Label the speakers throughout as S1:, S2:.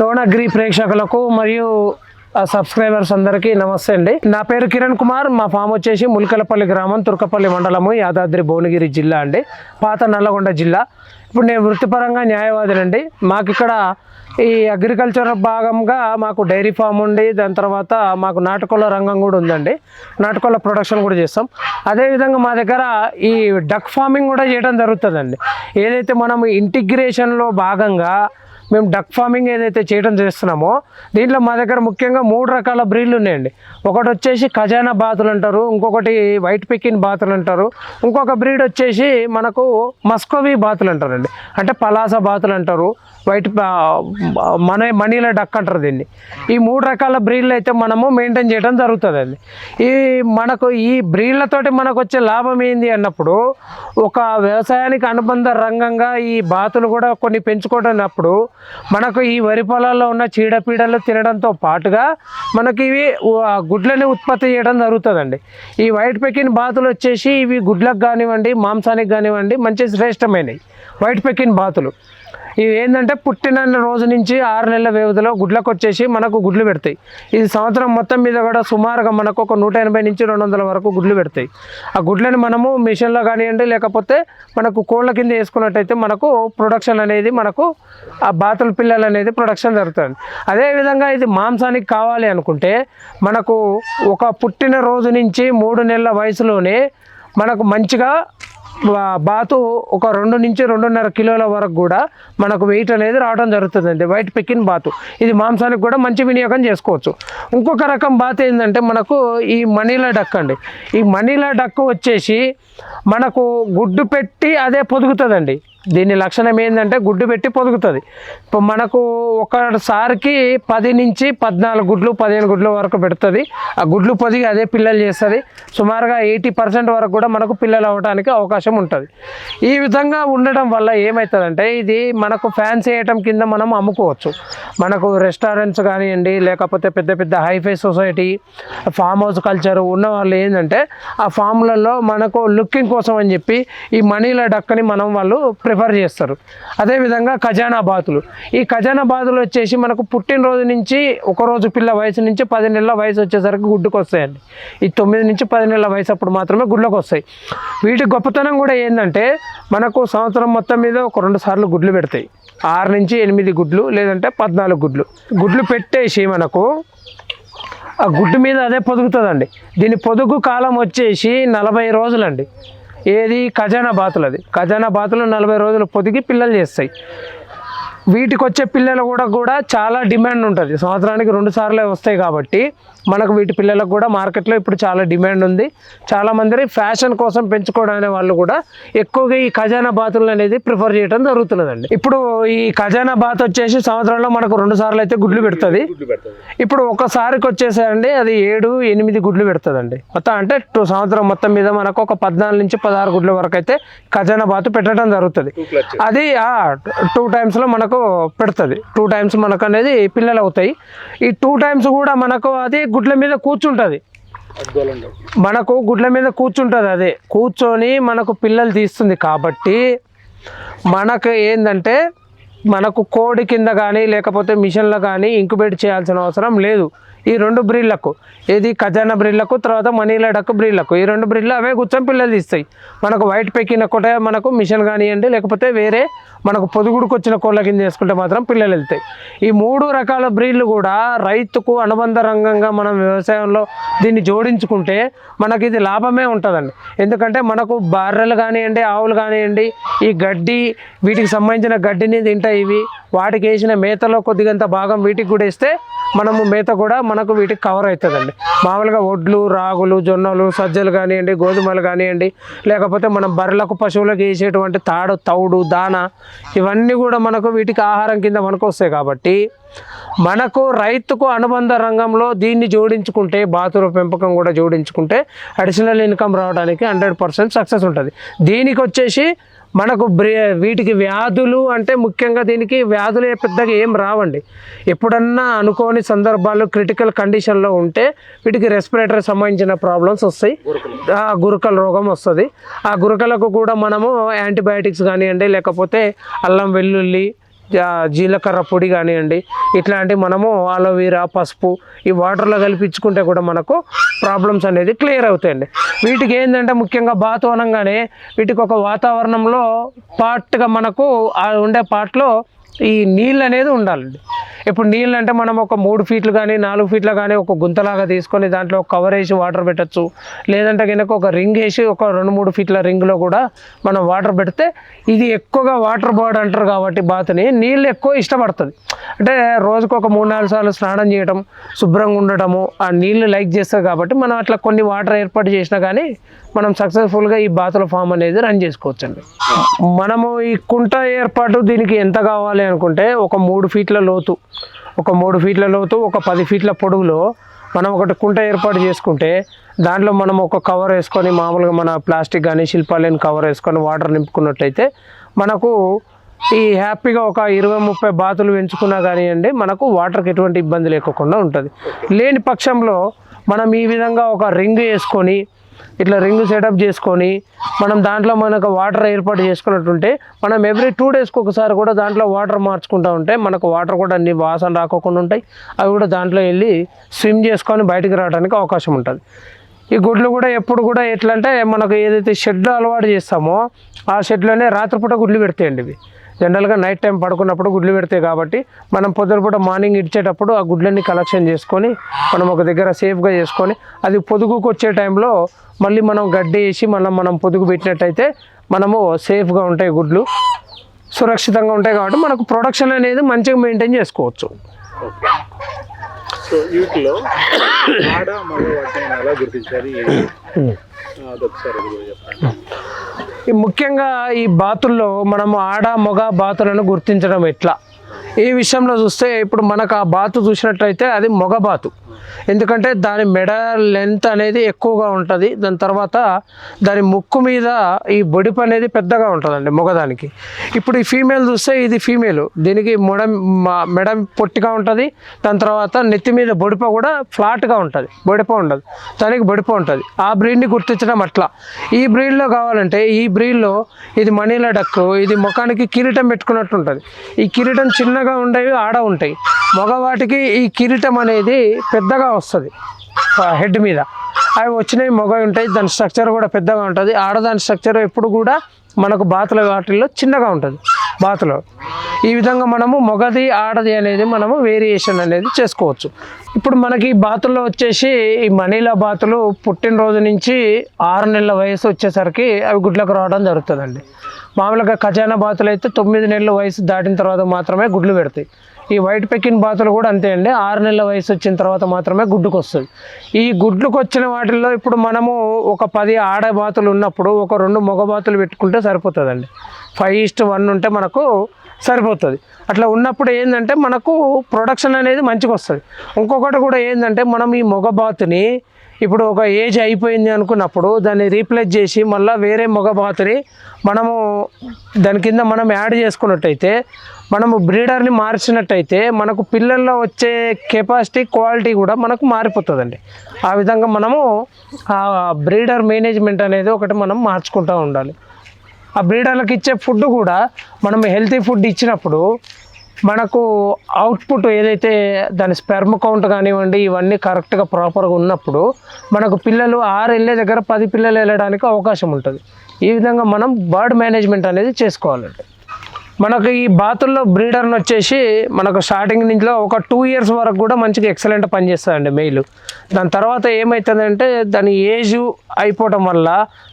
S1: టోనగ్రి ప్రేక్షకులకు మరియు సబ్స్క్రైబర్స్ అందరికీ నమస్తే అండి. నా పేరు కిరణ్ కుమార్ మా ఫామ్ వచ్చేసి ముల్కలపల్లి గ్రామం తుర్కపల్లి మండలము యాదాద్రి భువనగిరి జిల్లా అండి. పాత నల్లగొండ జిల్లా. ఇప్పుడు నేను వృత్తిపరంగా న్యాయవాదినండి మాకు ఇక్కడ ఈ అగ్రికల్చర్ భాగంగా మాకు డైరీ ఫామ్ ఉండి దాని తర్వాత మాకు నాటుకోళ్ళ రంగం కూడా ఉందండి. నాటుకోళ్ళ ప్రొడక్షన్ కూడా చేస్తాం. అదేవిధంగా మా దగ్గర ఈ డక్ ఫార్మింగ్ కూడా చేయడం జరుగుతుందండి. ఏదైతే మనం ఇంటిగ్రేషన్లో భాగంగా మేము డక్ ఫార్మింగ్ ఏదైతే చేయడం చేస్తున్నామో దీంట్లో మా దగ్గర ముఖ్యంగా మూడు రకాల బ్రీడ్లు ఉన్నాయండి. ఒకటి వచ్చేసి ఖజానా బాతులు అంటారు ఇంకొకటి వైట్ పికిన్ బాతులు అంటారు. ఇంకొక బ్రీడ్ వచ్చేసి మనకు మస్కోవి బాతులు అంటారండి. అంటే పలాస బాతులు అంటారు వైట్ మన మనీల డక్ అంటారు దీన్ని. ఈ మూడు రకాల బ్రీడ్లు అయితే మనము మెయింటైన్ చేయడం జరుగుతుందండి. ఈ మనకు ఈ బ్రీడ్లతోటి మనకు వచ్చే లాభం ఏంది అన్నప్పుడు ఒక వ్యవసాయానికి అనుబంధ రంగంగా ఈ బాతులు కూడా కొన్ని పెంచుకోవడప్పుడు మనకు ఈ వరి పొలాల్లో ఉన్న చీడపీడలు తినడంతో పాటుగా మనకి ఇవి గుడ్లని ఉత్పత్తి చేయడం జరుగుతుందండి. ఈ వైట్ పెకిన్ బాతులు వచ్చేసి ఇవి గుడ్లకు కానివ్వండి మాంసానికి కానివ్వండి మంచి శ్రేష్టమైనవి. వైట్ పెకిన్ బాతులు. ఇవి ఏంటంటే పుట్టిన రోజు నుంచి ఆరు నెలల వ్యవధిలో గుడ్లకు వచ్చేసి మనకు గుడ్లు పెడతాయి. ఇది సంవత్సరం మొత్తం మీద కూడా సుమారుగా మనకు ఒక నూట ఎనభై నుంచి రెండు వందల వరకు గుడ్లు పెడతాయి. ఆ గుడ్లని మనము మిషన్లో కానివ్వండి లేకపోతే మనకు కోళ్ళ కింద వేసుకున్నట్టయితే మనకు ప్రొడక్షన్ అనేది మనకు ఆ బాతుల పిల్లలు అనేది ప్రొడక్షన్ జరుగుతుంది. అదేవిధంగా ఇది మాంసానికి కావాలి అనుకుంటే మనకు ఒక పుట్టిన రోజు నుంచి మూడు నెలల వయసులోనే మనకు మంచిగా బాతు ఒక రెండు నుంచి రెండున్నర కిలోల వరకు కూడా మనకు వెయిట్ అనేది రావడం జరుగుతుందండి. వైట్ పెకిన్ బాతు. ఇది మాంసానికి కూడా మంచి వినియోగం చేసుకోవచ్చు. ఇంకొక రకం బాత్ ఏంటంటే మనకు ఈ మనీలా డక్ అండి. ఈ మనీలా డక్ వచ్చేసి మనకు గుడ్డు పెట్టి అదే పొదుగుతుందండి. దీని లక్షణం ఏంటంటే గుడ్డు పెట్టి పొదుగుతుంది. ఇప్పుడు మనకు ఒకసారికి పది నుంచి పద్నాలుగు గుడ్లు పదిహేను గుడ్ల వరకు పెడుతుంది. ఆ గుడ్లు పొదిగి అదే పిల్లలు చేస్తుంది. సుమారుగా ఎయిటీ పర్సెంట్ వరకు కూడా మనకు పిల్లలు అవ్వడానికి అవకాశం ఉంటుంది. ఈ విధంగా ఉండడం వల్ల ఏమవుతుందంటే ఇది మనకు ఫ్యాన్సీ ఐటమ్ కింద మనం అమ్ముకోవచ్చు. మనకు రెస్టారెంట్స్ కానివ్వండి లేకపోతే పెద్ద పెద్ద hi fi society farm house culture ఉన్న వాళ్ళు ఏంటంటే ఆ ఫామ్లలో మనకు లుకింగ్ కోసం అని చెప్పి ఈ మనీల డక్కని మనం వాళ్ళు ప్రిఫర్ చేస్తారు. అదేవిధంగా ఖజానా బాతులు. ఈ ఖజానా బాతులు వచ్చేసి మనకు పుట్టినరోజు నుంచి ఒక రోజు పిల్ల వయసు నుంచి పది నెలల వయసు వచ్చేసరికి గుడ్డుకు వస్తాయండి ఈ తొమ్మిది నుంచి పది నెలల వయసు అప్పుడు మాత్రమే గుడ్లకు వస్తాయి వీటి గొప్పతనం కూడా ఏంటంటే మనకు సంవత్సరం మొత్తం మీద ఒక రెండు సార్లు గుడ్లు పెడతాయి. ఆరు నుంచి ఎనిమిది గుడ్లు లేదంటే పద్నాలుగు గుడ్లు. గుడ్లు పెట్టేసి మనకు ఆ గుడ్డు మీద అదే పొదుగుతుందండి. దీని పొదుగు కాలం వచ్చేసి నలభై రోజులండి. ఏది? ఖజానా బాతులది ఖజానా బాతులు నలభై రోజులు పొదిగి పిల్లలు చేస్తాయి. వీటికి వచ్చే పిల్లలు కూడా కూడా చాలా డిమాండ్ ఉంటుంది. సంవత్సరానికి రెండు సార్లే వస్తాయి కాబట్టి మనకు వీటి పిల్లలకు కూడా మార్కెట్లో ఇప్పుడు చాలా డిమాండ్ ఉంది. చాలా మంది ఫ్యాషన్ కోసం పెంచుకోవడానికి వాళ్ళు కూడా ఎక్కువగా ఈ ఖజానా బాతులు అనేది ప్రిఫర్ చేయడం జరుగుతున్నదండి. ఇప్పుడు ఈ ఖజానా బాత్ వచ్చేసి సంవత్సరంలో మనకు రెండు సార్లు అయితే గుడ్లు పెడుతుంది. ఇప్పుడు ఒకసారికి వచ్చేసండి అది ఏడు ఎనిమిది గుడ్లు పెడుతుందండి. మొత్తం అంటే టూ సంవత్సరం మొత్తం మీద మనకు ఒక పద్నాలుగు నుంచి పదహారు గుడ్ల వరకు అయితే ఖజానా బాతు పెట్టడం జరుగుతుంది. అది టూ టైమ్స్లో మనకు పెడుతుంది. టూ టైమ్స్ మనకు అనేది పిల్లలు అవుతాయి ఈ టూ టైమ్స్ కూడా మనకు అది గుడ్ల మీద కూర్చుంటుంది. మనకు గుడ్ల మీద కూర్చుంటుంది అదే. కూర్చొని మనకు పిల్లలు తీస్తుంది కాబట్టి మనకు ఏంటంటే మనకు కోడి కింద కానీ లేకపోతే మిషన్లో కానీ ఇంక్యుబేట్ చేయాల్సిన అవసరం లేదు. ఈ రెండు బ్రీడ్లకు ఏది ఖజానా బ్రీడ్లకు తర్వాత మనీ డక్ బ్రీడ్లకు ఈ రెండు బ్రీడ్లు అవే కూర్చొని పిల్లలు తీస్తాయి. మనకు వైట్ పెక్కిన కూడా మనకు మిషన్ కానివ్వండి లేకపోతే వేరే మనకు పొదుగుడుకు వచ్చిన కోళ్ళ కింద చేసుకుంటే మాత్రం పిల్లలు వెళ్తాయి. ఈ మూడు రకాల బ్రీడ్లు కూడా రైతుకు అనుబంధ రంగంగా మనం వ్యవసాయంలో దీన్ని జోడించుకుంటే మనకి ఇది లాభమే ఉంటుందండి. ఎందుకంటే మనకు బర్రెలు కానివ్వండి ఆవులు కానివ్వండి ఈ గడ్డి వీటికి సంబంధించిన గడ్డిని తింటాయి ఇవి. వాటికి వేసిన మేతలో కొద్దిగంత భాగం వీటికి కూడా ఇస్తే మనము మేత కూడా మనకు వీటికి కవర్ అవుతుందండి. మామూలుగా ఒడ్లు రాగులు జొన్నలు సజ్జలు కానివ్వండి గోధుమలు కానివ్వండి లేకపోతే మనం బర్రెలకు పశువులకు వేసేటువంటి తాడు తౌడు దాన ఇవన్నీ కూడా మనకు వీటికి ఆహారం కింద మనకు వస్తాయి కాబట్టి మనకు రైతుకు అనుబంధ రంగంలో దీన్ని జోడించుకుంటే బాతుల పెంపకం కూడా జోడించుకుంటే అడిషనల్ ఇన్కమ్ రావడానికి హండ్రెడ్ పర్సెంట్ సక్సెస్ ఉంటుంది. దీనికి వచ్చేసి మనకు బ్రే వీటికి వ్యాధులు అంటే ముఖ్యంగా దీనికి వ్యాధులు పెద్దగా ఏం రావండి. ఎప్పుడన్నా అనుకోని సందర్భాలు క్రిటికల్ కండిషన్లో ఉంటే వీటికి రెస్పిరేటర్ సంబంధించిన ప్రాబ్లమ్స్ వస్తాయి. ఆ గురుకల రోగం వస్తుంది. ఆ గురుకలకు కూడా మనము యాంటీబయాటిక్స్ కానివ్వండి లేకపోతే అల్లం వెల్లుల్లి జీలకర్ర పొడి కానివ్వండి ఇట్లాంటి మనము అలోవీరా పసుపు ఈ వాటర్లో కలిపించుకుంటే కూడా మనకు ప్రాబ్లమ్స్ అనేది క్లియర్ అవుతాయండి. వీటికి ఏంటంటే ముఖ్యంగా బాతు అనగానే వీటికి ఒక వాతావరణంలో పార్ట్గా మనకు ఉండే పార్ట్లో ఈ నీళ్ళు అనేది ఉండాలండి. ఇప్పుడు నీళ్ళు అంటే మనం ఒక మూడు ఫీట్లు కానీ నాలుగు ఫీట్లు కానీ ఒక గుంతలాగా తీసుకొని దాంట్లో ఒక కవర్ వేసి వాటర్ పెట్టచ్చు. లేదంటే కనుక ఒక రింగ్ వేసి ఒక రెండు మూడు ఫీట్ల రింగ్లో కూడా మనం వాటర్ పెడితే ఇది ఎక్కువగా వాటర్ బాడీ అంటారు కాబట్టి బాతుని నీళ్ళు ఎక్కువ ఇష్టపడుతుంది. అంటే రోజుకు ఒక మూడు నాలుగు సార్లు స్నానం చేయడం శుభ్రంగా ఉండటము ఆ నీళ్ళు లైక్ చేస్తుంది కాబట్టి మనం అట్లా కొన్ని వాటర్ ఏర్పాటు చేసినా కానీ మనం సక్సెస్ఫుల్గా ఈ బాతుల ఫామ్ అనేది రన్ చేసుకోవచ్చండి. మనము ఈ కుంట ఏర్పాటు దీనికి ఎంత కావాలి అనుకుంటే ఒక మూడు ఫీట్ల లోతు. ఒక మూడు ఫీట్ల లోతు ఒక పది ఫీట్ల పొడుగులో మనం ఒకటి కుంట ఏర్పాటు చేసుకుంటే దాంట్లో మనం ఒక కవర్ వేసుకొని మామూలుగా మన ప్లాస్టిక్ కానీ శిల్పాలేని కవర్ వేసుకొని వాటర్ నింపుకున్నట్టయితే మనకు ఈ హ్యాపీగా ఒక ఇరవై ముప్పై బాతులు పెంచుకున్నా కానివ్వండి మనకు వాటర్కి ఎటువంటి ఇబ్బంది లేకుండా ఉంటుంది. లేని పక్షంలో మనం ఈ విధంగా ఒక రింగ్ వేసుకొని ఇట్లా రింగ్ సెటప్ చేసుకొని మనం దాంట్లో మనకు వాటర్ ఏర్పాటు చేసుకున్నట్టుంటే మనం ఎవ్రీ టూ డేస్కి ఒకసారి కూడా దాంట్లో వాటర్ మార్చుకుంటూ ఉంటే మనకు వాటర్ కూడా అన్ని వాసన రాకోకుండా ఉంటాయి. అవి కూడా దాంట్లో వెళ్ళి స్విమ్ చేసుకొని బయటికి రావడానికి అవకాశం ఉంటుంది. ఈ గుడ్లు కూడా ఎప్పుడు కూడా ఎట్లా అంటే మనకు ఏదైతే షెడ్లు అలవాటు చేస్తామో ఆ షెడ్లోనే రాత్రిపూట గుడ్లు పెడతాయండి ఇవి. జనరల్గా నైట్ టైం పడుకున్నప్పుడు గుడ్లు పెడతాయి కాబట్టి మనం పొద్దునపూట మార్నింగ్ ఇచ్చేటప్పుడు ఆ గుడ్లన్నీ కలెక్షన్ చేసుకొని మనం ఒక దగ్గర సేఫ్గా చేసుకొని అది పొదుగుకు వచ్చే టైంలో మళ్ళీ మనం గడ్డి వేసి మనం మనం పొదుగు పెట్టినట్టయితే మనము సేఫ్గా ఉంటాయి గుడ్లు. సురక్షితంగా ఉంటాయి కాబట్టి మనకు ప్రొడక్షన్ అనేది మంచిగా మెయింటైన్ చేసుకోవచ్చు.
S2: ఓకే సో వీటిలో ఆడ మగ వాటిని ఎలా గుర్తించాలి? అదొకసారి
S1: ఈ ముఖ్యంగా ఈ బాతుల్లో మనము ఆడ మగ బాతులను గుర్తించడం ఎట్లా? ఈ విషయంలో చూస్తే ఇప్పుడు మనకు ఆ బాతు చూసినట్లయితే అది మగ బాతు. ఎందుకంటే దాని మెడ లెంత్ అనేది ఎక్కువగా ఉంటుంది. దాని తర్వాత దాని ముక్కు మీద ఈ బొడిపు అనేది పెద్దగా ఉంటుందండి మగదానికి. ఇప్పుడు ఈ ఫీమేల్ చూస్తే ఇది ఫీమేల్. దీనికి మొడ మ- మెడ పొట్టిగా ఉంటుంది. దాని తర్వాత నెత్తి మీద బొడిప కూడా ఫ్లాట్గా ఉంటుంది. బొడిప ఉండదు. దానికి బొడిప ఉంటుంది. ఆ బ్రీడ్ని గుర్తించడం అట్లా. ఈ బ్రీడ్లో కావాలంటే ఈ బ్రీడ్లో ఇది మనీలా డక్కు ఇది ముఖానికి కిరీటం పెట్టుకున్నట్టు ఉంటుంది. ఈ కిరీటం చిన్నగా ఉండేవి ఆడ ఉంటాయి. మగవాటికి ఈ కిరీటం అనేది పెద్ద పెద్దగా వస్తుంది. హెడ్ మీద. అవి వచ్చినవి మొగవి ఉంటాయి. దాని స్ట్రక్చర్ కూడా పెద్దగా ఉంటుంది. ఆడదాని స్ట్రక్చర్ ఎప్పుడు కూడా మనకు బాతుల వాటిల్లో చిన్నగా ఉంటుంది. బాతులో. ఈ విధంగా మనము మొగది ఆడది అనేది మనము వేరియేషన్ అనేది చేసుకోవచ్చు. ఇప్పుడు మనకి బాతుల్లో వచ్చేసి ఈ మనీలా బాతులు పుట్టినరోజు నుంచి ఆరు నెలల వయసు వచ్చేసరికి అవి గుడ్లకు రావడం జరుగుతుందండి. మామూలుగా ఖజానా బాతులు అయితే తొమ్మిది నెలల వయసు దాటిన తర్వాత మాత్రమే గుడ్లు పెడతాయి. ఈ వైట్ పెకిన్ బాతులు కూడా అంతే అండి. ఆరు నెలల వయసు వచ్చిన తర్వాత మాత్రమే గుడ్డుకు వస్తుంది ఈ గుడ్లకు వచ్చిన వాటిల్లో ఇప్పుడు మనము ఒక పది ఆడ బాతులు ఉన్నప్పుడు ఒక రెండు మగ బాతులు పెట్టుకుంటే సరిపోతుందండి. ఫైవ్ ఈస్ట్ వన్ ఉంటే మనకు సరిపోతుంది. అట్లా ఉన్నప్పుడు ఏంటంటే మనకు ప్రొడక్షన్ అనేది మంచిగా వస్తుంది ఇంకొకటి కూడా ఏంటంటే మనం ఈ మగ బాతుని ఇప్పుడు ఒక ఏజ్ అయిపోయింది అనుకున్నప్పుడు దాన్ని రీప్లేస్ చేసి మళ్ళీ వేరే మగ బాతుని మనము దాని కింద మనం యాడ్ చేసుకున్నట్టయితే మనము బ్రీడర్ని మార్చినట్టయితే మనకు పిల్లల్లో వచ్చే కెపాసిటీ క్వాలిటీ కూడా మనకు మారిపోతుందండి. ఆ విధంగా మనము ఆ బ్రీడర్ మేనేజ్మెంట్ అనేది ఒకటి మనం మార్చుకుంటూ ఉండాలి. ఆ బ్రీడర్లకు ఇచ్చే ఫుడ్ కూడా మనం హెల్తీ ఫుడ్ ఇచ్చినప్పుడు మనకు అవుట్పుట్ ఏదైతే దాని స్పెర్మ్ కౌంట్ కానివ్వండి ఇవన్నీ కరెక్ట్గా ప్రాపర్గా ఉన్నప్పుడు మనకు పిల్లలు ఆరు వెళ్ళే దగ్గర పది పిల్లలు వెళ్ళడానికి అవకాశం ఉంటుంది. ఈ విధంగా మనం బర్డ్ మేనేజ్మెంట్ అనేది చేసుకోవాలండి. మనకు ఈ బాతుల్లో బ్రీడర్ని వచ్చేసి మనకు స్టార్టింగ్ నుంచిలో ఒక టూ ఇయర్స్ వరకు కూడా మంచిగా ఎక్సలెంట్ పనిచేస్తుందండి మెయిల్ దాని తర్వాత ఏమవుతుందంటే దాని ఏజ్ అయిపోవటం వల్ల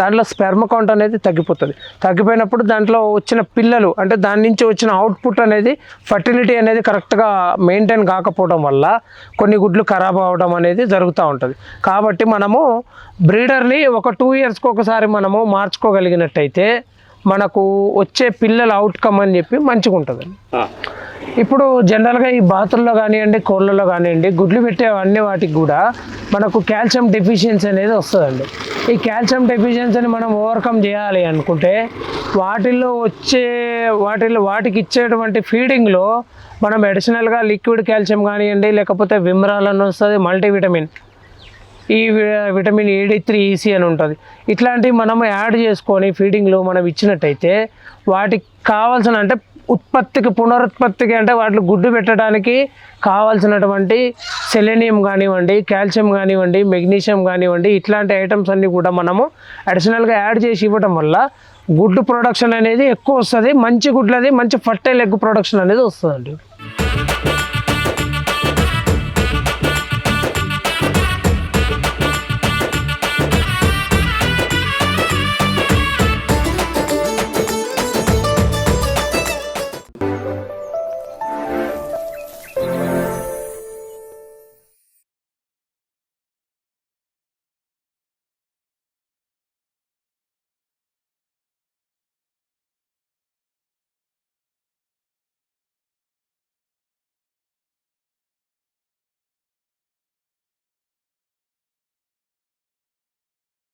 S1: దాంట్లో స్పెర్మ కౌంట్ అనేది తగ్గిపోతుంది. తగ్గిపోయినప్పుడు దాంట్లో వచ్చిన పిల్లలు అంటే దాని నుంచి వచ్చిన అవుట్పుట్ అనేది ఫర్టిలిటీ అనేది కరెక్ట్గా మెయింటైన్ కాకపోవడం వల్ల కొన్ని గుడ్లు ఖరాబ్ అవ్వడం అనేది జరుగుతూ ఉంటుంది. కాబట్టి మనము బ్రీడర్ని ఒక టూ ఇయర్స్కి ఒకసారి మనము మార్చుకోగలిగినట్టయితే మనకు వచ్చే పిల్లల అవుట్కమ్ అని చెప్పి మంచిగా ఉంటుందండి ఇప్పుడు జనరల్గా ఈ బాతుల్లో కానివ్వండి కోళ్ళలో కానివ్వండి గుడ్లు పెట్టే అన్ని వాటికి కూడా మనకు కాల్షియం డెఫిషియన్సీ అనేది వస్తుందండి. ఈ కాల్షియం డెఫిషియన్సీని మనం ఓవర్కమ్ చేయాలి అనుకుంటే వాటిల్లో వచ్చే వాటిల్లో వాటికి ఇచ్చేటువంటి ఫీడింగ్లో మనం అడిషనల్గా లిక్విడ్ కాల్షియం కానివ్వండి లేకపోతే విమ్రాల్ అని వస్తుంది మల్టీవిటమిన్ ఈ విటమిన్ ఏడి త్రీ ఈసీ అని ఉంటుంది. ఇట్లాంటివి మనం యాడ్ చేసుకొని ఫీడింగ్లో మనం ఇచ్చినట్టయితే వాటికి కావాల్సిన అంటే ఉత్పత్తికి పునరుత్పత్తికి అంటే వాటిని గుడ్డు పెట్టడానికి కావాల్సినటువంటి సెలెనియం కానివ్వండి కాల్షియం కానివ్వండి మెగ్నీషియం కానివ్వండి ఇట్లాంటి ఐటమ్స్ అన్నీ కూడా మనము అడిషనల్గా యాడ్ చేసి ఇవ్వటం వల్ల గుడ్డు ప్రొడక్షన్ అనేది ఎక్కువ వస్తుంది మంచి గుడ్లది మంచి ఫర్టైల్ ఎగ్ ప్రొడక్షన్ అనేది వస్తుందండి.